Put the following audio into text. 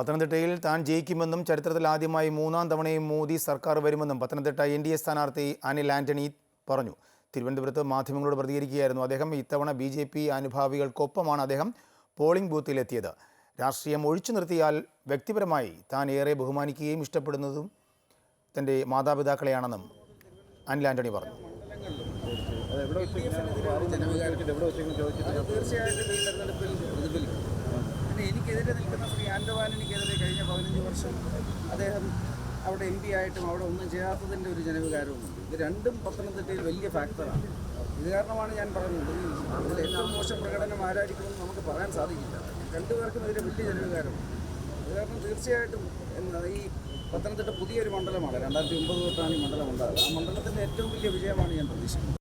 പത്തനംതിട്ടയിൽ താൻ ജയിക്കുമെന്നും ചരിത്രത്തിൽ ആദ്യമായി മൂന്നാം തവണയും മോദി സർക്കാർ വരുമെന്നും പത്തനംതിട്ട എൻ ഡി എ സ്ഥാനാർത്ഥി അനിൽ ആന്റണി പറഞ്ഞു. തിരുവനന്തപുരത്ത് മാധ്യമങ്ങളോട് പ്രതികരിക്കുകയായിരുന്നു അദ്ദേഹം. ഇത്തവണ ബി ജെ പി അനുഭാവികൾക്കൊപ്പമാണ് അദ്ദേഹം പോളിംഗ് ബൂത്തിലെത്തിയത്. രാഷ്ട്രീയം ഒഴിച്ചു നിർത്തിയാൽ വ്യക്തിപരമായി താൻ ഏറെ ബഹുമാനിക്കുകയും ഇഷ്ടപ്പെടുന്നതും തന്റെ മാതാപിതാക്കളെയാണെന്നും അനിൽ ആന്റണി പറഞ്ഞു. തീർച്ചയായിട്ടും ഈ തെരഞ്ഞെടുപ്പിൽ എനിക്കെതിരെ നിൽക്കുന്ന ശ്രീ ആൻഡവാനിക്കെതിരെ കഴിഞ്ഞ പതിനഞ്ച് വർഷം അദ്ദേഹം അവിടെ എം പി ആയിട്ടും അവിടെ ഒന്നും ചെയ്യാത്തതിന്റെ ഒരു ജനവികാരവുമുണ്ട്. ഇത് രണ്ടും പത്തനംതിട്ടയിൽ വലിയ ഫാക്ടറാണ് ഇത് കാരണമാണ് ഞാൻ പറഞ്ഞത്. അതിൽ ഏറ്റവും മോശം പ്രകടനം ആരായിരിക്കുമെന്ന് നമുക്ക് പറയാൻ സാധിക്കില്ല. രണ്ടുപേർക്കും ഇതിൽ വലിയ ജനവികാരമാണ് അത് കാരണം തീർച്ചയായിട്ടും എന്താ ഈ പത്തനംതിട്ട പുതിയൊരു മണ്ഡലമാണ്. രണ്ടായിരത്തി ഒമ്പത് തൊട്ടാണ് ഈ മണ്ഡലം ഉണ്ടാകുന്നത് ആ മണ്ഡലത്തിന്റെ ഏറ്റവും വലിയ വിജയമാണ് ഞാൻ പ്രതീക്ഷിക്കുന്നത്.